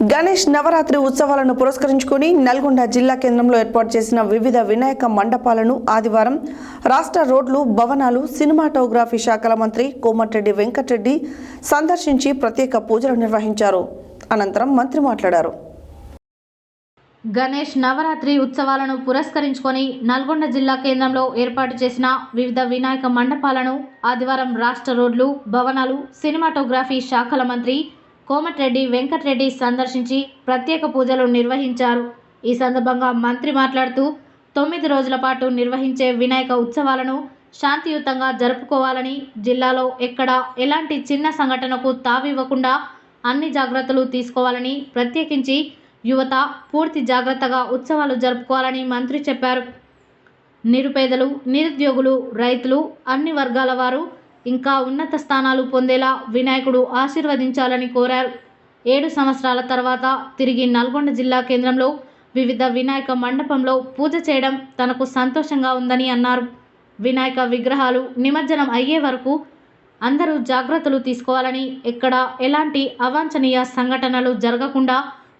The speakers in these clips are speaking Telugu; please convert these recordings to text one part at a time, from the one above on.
గణేష్ నవరాత్రి ఉత్సవాలను పురస్కరించుకుని నల్గొండ జిల్లా కేంద్రంలో ఏర్పాటు చేసిన వివిధ వినాయక మండపాలను ఆదివారం రాష్ట్ర రోడ్లు భవనాలు సినిమాటోగ్రఫీ శాఖల మంత్రి కోమటిరెడ్డి వెంకటరెడ్డి సందర్శించి ప్రత్యేక పూజలు నిర్వహించారు. అనంతరం మంత్రి మాట్లాడారు. గణేష్ నవరాత్రి ఉత్సవాలను పురస్కరించుకొని నల్గొండ జిల్లా కేంద్రంలో ఏర్పాటు చేసిన వివిధ వినాయక మండపాలను ఆదివారం రాష్ట్ర రోడ్లు భవనాలు సినిమాటోగ్రఫీ శాఖల మంత్రి కోమటిరెడ్డి వెంకటరెడ్డి సందర్శించి ప్రత్యేక పూజలు నిర్వహించారు. ఈ సందర్భంగా మంత్రి మాట్లాడుతూ తొమ్మిది రోజుల పాటు నిర్వహించే వినాయక ఉత్సవాలను శాంతియుతంగా జరుపుకోవాలని జిల్లాలో ఎక్కడ ఎలాంటి చిన్న సంఘటనకు తావివ్వకుండా అన్ని జాగ్రత్తలు తీసుకోవాలని ప్రత్యేకించి యువత పూర్తి జాగ్రత్తగా ఉత్సవాలు జరుపుకోవాలని మంత్రి చెప్పారు. నిరుపేదలు నిరుద్యోగులు రైతులు అన్ని వర్గాల వారు ఇంకా ఉన్నత స్థానాలు పొందేలా వినాయకుడు ఆశీర్వదించాలని కోరారు. ఏడు సంవత్సరాల తర్వాత తిరిగి నల్గొండ జిల్లా కేంద్రంలో వివిధ వినాయక మండపంలో పూజ చేయడం తనకు సంతోషంగా ఉందని అన్నారు. వినాయక విగ్రహాలు నిమజ్జనం అయ్యే వరకు అందరూ జాగ్రత్తలు తీసుకోవాలని ఎక్కడ ఎలాంటి అవాంఛనీయ సంఘటనలు జరగకుండా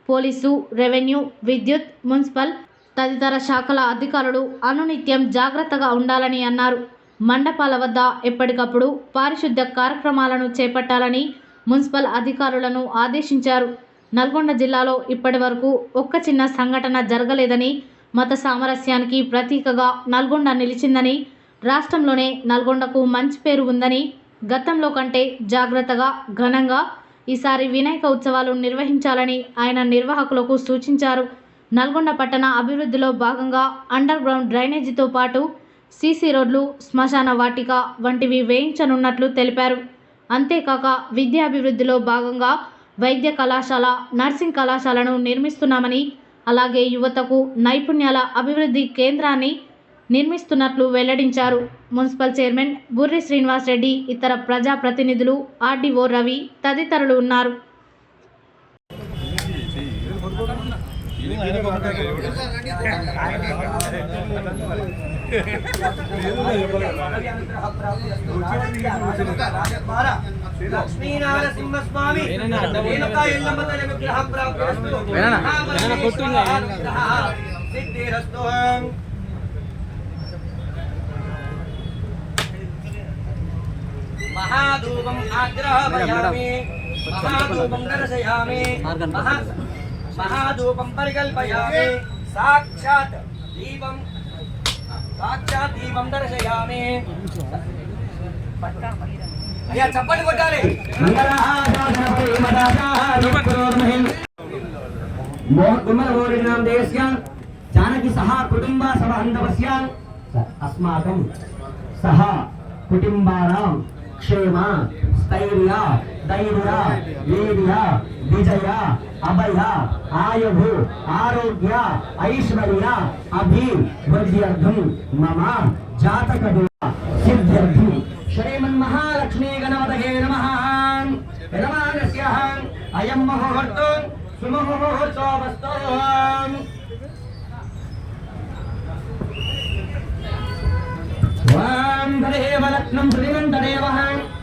పోలీసు రెవెన్యూ విద్యుత్ మున్సిపల్ తదితర శాఖల అధికారులు అనునిత్యం జాగ్రత్తగా ఉండాలని అన్నారు. మండపాల వద్ద ఎప్పటికప్పుడు పారిశుద్ధ్య కార్యక్రమాలను చేపట్టాలని మున్సిపల్ అధికారులను ఆదేశించారు. నల్గొండ జిల్లాలో ఇప్పటి వరకు ఒక్క చిన్న సంఘటన జరగలేదని మత సామరస్యానికి ప్రతీకగా నల్గొండ నిలిచిందని రాష్ట్రంలోనే నల్గొండకు మంచి పేరు ఉందని గతంలో కంటే జాగ్రత్తగా ఘనంగా ఈసారి వినాయక ఉత్సవాలు నిర్వహించాలని ఆయన నిర్వాహకులకు సూచించారు. నల్గొండ పట్టణ అభివృద్ధిలో భాగంగా అండర్ గ్రౌండ్ డ్రైనేజీతో పాటు సీసీ రోడ్లు శ్మశాన వాటిక వంటివి వేయించనున్నట్లు తెలిపారు అంతేకాక విద్యాభివృద్ధిలో భాగంగా వైద్య కళాశాల నర్సింగ్ కళాశాలను నిర్మిస్తున్నామని అలాగే యువతకు నైపుణ్యాల అభివృద్ధి కేంద్రాన్ని నిర్మిస్తున్నట్లు వెల్లడించారు మున్సిపల్ చైర్మన్ బుర్రి శ్రీనివాస్ రెడ్డి ఇతర ప్రజాప్రతినిధులు ఆర్డీఓ రవి తదితరులు ఉన్నారు లక్ష్మీనారసింహస్వామి రేణుకా ఎల్లమ్మ తల్లి విగ్రహ ప్రాప్తిరస్తు. విగ్రహ సిద్ధిరస్తు మహాధూపం ఆగ్రహయామి సాక్షాత్ దీపం దర్శయామి అయ్యా చప్పట్లు కొట్టాలి. జానకి సహా కుటుంబ సభ అందవస్య అస్మాకం సహా కుటుంబానాం క్షేమ స్థైర్య धैर्य वीर्य विजय अभय आयुः आरोग्य ऐश्वर्य अभिवृद्ध्यर्थं मम जातकदुः सिद्ध्यर्थं श्रीमन्महालक्ष्मी गणपतये नमः यजमानस्य अयं मुहूर्तो सुमुहूर्तोऽवस्तु वां तदेव लग्नं श्रीमन्तदेव ताराबलं देवबलं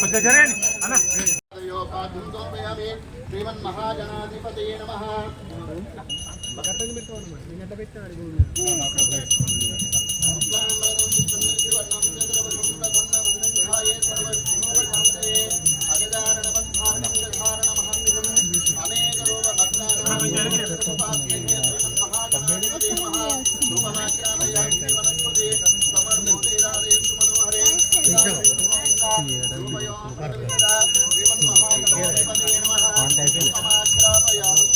కొంచెం జరగండి అన్న శ్రీమన్మహాజనాధిపతే నమ పెట్టాడు భూతే అభినామహే తో వందస్వ విప్రదేశం అభిగాన యోపాధుంతోపయామి శ్రీమన్మహాగణాధిపతయే నమః శ్రీమన్మహాగణాధిపతయే నమః పుష్పమాగ్రాపయామి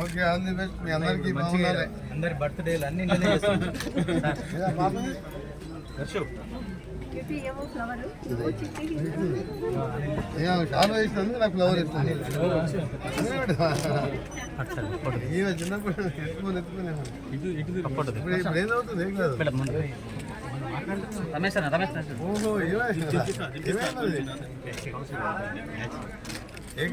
ఓకే ఆల్ ది బెస్ట్ మీ అందరికీ బాగుండాలి అందరి బర్త్డేలు అన్ని చాలా ఇస్తాను నాకు ఫ్లవర్ ఇస్తాను చిన్నప్పుడు ఎత్తుకొని ఎత్తుకునే ఇప్పుడు ఇప్పుడు ఏం కాదు రమేష్ రమేష్ ఓహో ఏమైంది ఏ